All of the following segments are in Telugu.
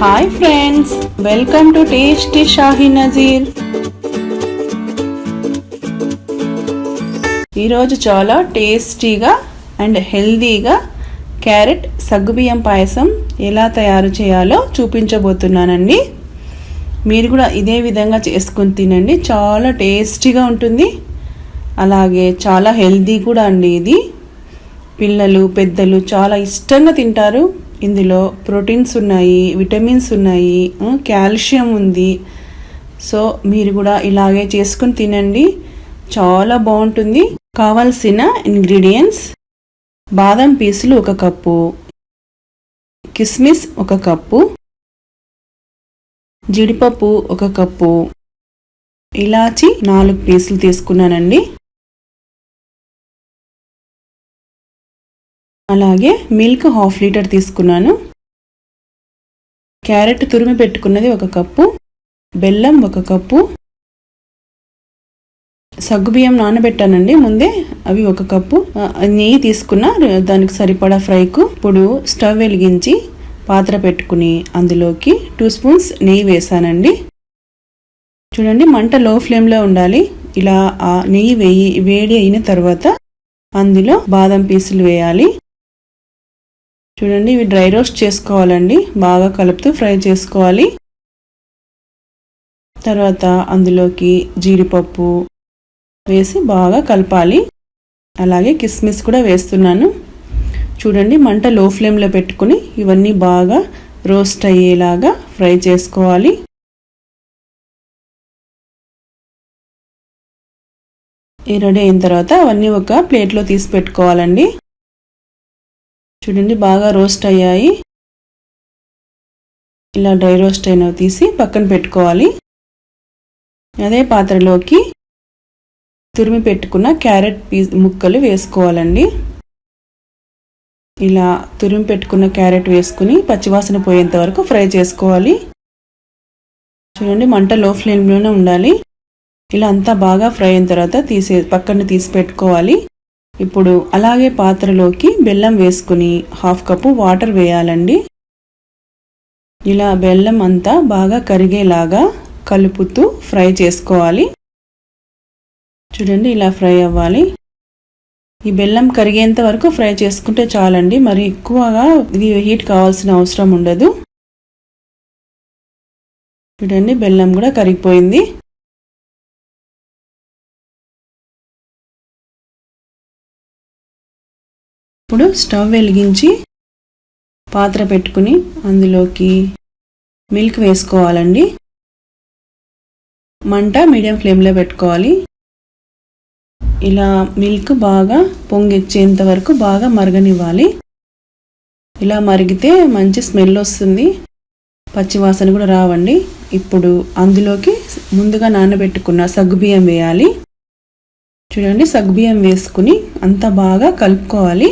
Hi friends welcome to tasty Shahi Nazeer ఈరోజు చాలా టేస్టీగా అండ్ హెల్దీగా క్యారెట్ సగ్గుబియ్యం పాయసం ఎలా తయారు చేయాలో చూపించబోతున్నానండి. మీరు కూడా ఇదే విధంగా చేసుకుని తినండి. చాలా టేస్టీగా ఉంటుంది. అలాగే చాలా హెల్దీ కూడా అండి ఇది. పిల్లలు పెద్దలు చాలా ఇష్టంగా తింటారు. ఇందులో ప్రోటీన్స్ ఉన్నాయి విటమిన్స్ ఉన్నాయి కాల్షియం ఉంది. సో మీరు కూడా ఇలాగే చేసుకుని తినండి. చాలా బాగుంటుంది. కావాల్సిన ఇంగ్రీడియంట్స్. బాదం పీసులు ఒక కప్పు. కిస్మిస్ ఒక కప్పు. జీడిపప్పు ఒక కప్పు. ఇలాచి నాలుగు పీసులు తీసుకున్నానండి. అలాగే మిల్క్ హాఫ్ లీటర్ తీసుకున్నాను. క్యారెట్ తురిమి పెట్టుకున్నది ఒక కప్పు. బెల్లం ఒక కప్పు. సగ్గుబియ్యం నానబెట్టానండి. ముందే అవి ఒక కప్పు. నెయ్యి తీసుకున్న దానికి సరిపడా ఫ్రైకు. ఇప్పుడు స్టవ్ వెలిగించి పాత్ర పెట్టుకుని అందులోకి టూ స్పూన్స్ నెయ్యి వేసానండి. చూడండి మంట లో ఫ్లేమ్లో ఉండాలి. ఇలా ఆ నెయ్యి వేయి వేడి అయిన తర్వాత అందులో బాదం పీసులు వేయాలి. చూడండి ఇవి డ్రై రోస్ట్ చేసుకోవాలండి. బాగా కలుపుతూ ఫ్రై చేసుకోవాలి. తర్వాత అందులోకి జీడిపప్పు వేసి బాగా కలపాలి. అలాగే కిస్మిస్ కూడా వేస్తున్నాను. చూడండి మంట లో ఫ్లేమ్లో పెట్టుకుని ఇవన్నీ బాగా రోస్ట్ అయ్యేలాగా ఫ్రై చేసుకోవాలి. ఈ రెడీ అయిన తర్వాత అవన్నీ ఒక ప్లేట్లో తీసి పెట్టుకోవాలండి. చూడండి బాగా రోస్ట్ అయ్యాయి. ఇలా డ్రై రోస్ట్ అయినవి తీసి పక్కన పెట్టుకోవాలి. అదే పాత్రలోకి తురిమి పెట్టుకున్న క్యారెట్ పీస్ ముక్కలు వేసుకోవాలండి. ఇలా తురిమి పెట్టుకున్న క్యారెట్ వేసుకుని పచ్చివాసన పోయేంత వరకు ఫ్రై చేసుకోవాలి. చూడండి మంట లో ఫ్లేమ్లోనే ఉండాలి. ఇలా అంతా బాగా ఫ్రై అయిన తర్వాత తీసే పక్కన తీసి పెట్టుకోవాలి. ఇప్పుడు అలాగే పాత్రలోకి బెల్లం వేసుకుని హాఫ్ కప్పు వాటర్ వేయాలండి. ఇలా బెల్లం అంతా బాగా కరిగేలాగా కలుపుతూ ఫ్రై చేసుకోవాలి. చూడండి ఇలా ఫ్రై అవ్వాలి. ఈ బెల్లం కరిగేంత వరకు ఫ్రై చేసుకుంటే చాలండి. మరి ఎక్కువగా ఇది హీట్ కావాల్సిన అవసరం ఉండదు. చూడండి బెల్లం కూడా కరిగిపోయింది. ఇప్పుడు స్టవ్ వెలిగించి పాత్ర పెట్టుకుని అందులోకి మిల్క్ వేసుకోవాలండి. మంట మీడియం ఫ్లేమ్లో పెట్టుకోవాలి. ఇలా మిల్క్ బాగా పొంగిచ్చేంత వరకు బాగా మరగనివ్వాలి. ఇలా మరిగితే మంచి స్మెల్ వస్తుంది. పచ్చివాసన కూడా రావండి. ఇప్పుడు అందులోకి ముందుగా నానబెట్టుకున్న సగ్గుబియ్యం వేయాలి. చూడండి సగ్గుబియ్యం వేసుకుని అంతా బాగా కలుపుకోవాలి.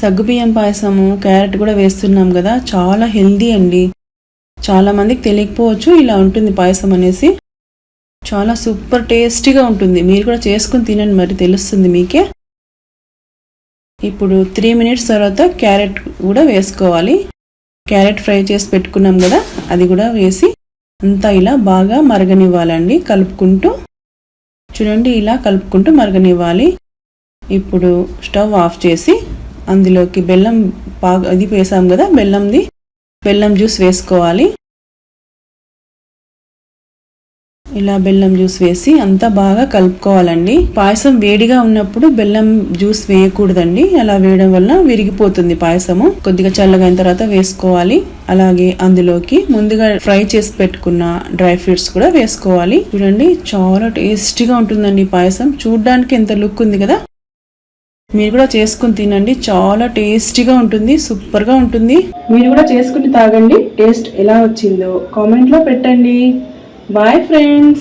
సగ్గుబియ్యం పాయసము క్యారెట్ కూడా వేస్తున్నాం కదా చాలా హెల్దీ అండి. చాలా మందికి తెలియకపోవచ్చు ఇలా ఉంటుంది పాయసం అనేసి. చాలా సూపర్ టేస్టీగా ఉంటుంది. మీరు కూడా చేసుకుని తినండి మరి తెలుస్తుంది మీకే. ఇప్పుడు త్రీ మినిట్స్ తర్వాత క్యారెట్ కూడా వేసుకోవాలి. క్యారెట్ ఫ్రై చేసి పెట్టుకున్నాం కదా అది కూడా వేసి అంతా ఇలా బాగా మరగనివ్వాలండి కలుపుకుంటూ. చూడండి ఇలా కలుపుకుంటూ మరగనివ్వాలి. ఇప్పుడు స్టవ్ ఆఫ్ చేసి అందులోకి బెల్లం పా అది వేసాం కదా బెల్లంది బెల్లం జ్యూస్ వేసుకోవాలి. ఇలా బెల్లం జ్యూస్ వేసి అంతా బాగా కలుపుకోవాలండి. పాయసం వేడిగా ఉన్నప్పుడు బెల్లం జ్యూస్ వేయకూడదండి. అలా వేయడం వల్ల విరిగిపోతుంది పాయసము. కొద్దిగా చల్లగైన తర్వాత వేసుకోవాలి. అలాగే అందులోకి ముందుగా ఫ్రై చేసి పెట్టుకున్న డ్రై ఫ్రూట్స్ కూడా వేసుకోవాలి. చూడండి చాలా టేస్టీగా ఉంటుందండి పాయసం. చూడడానికి ఎంత లుక్ ఉంది కదా. మీరు కూడా చేసుకుని తినండి. చాలా టేస్టీగా ఉంటుంది సూపర్గా ఉంటుంది. మీరు కూడా చేసుకుని తాగండి. టేస్ట్ ఎలా వచ్చిందో కామెంట్లో పెట్టండి. Bye friends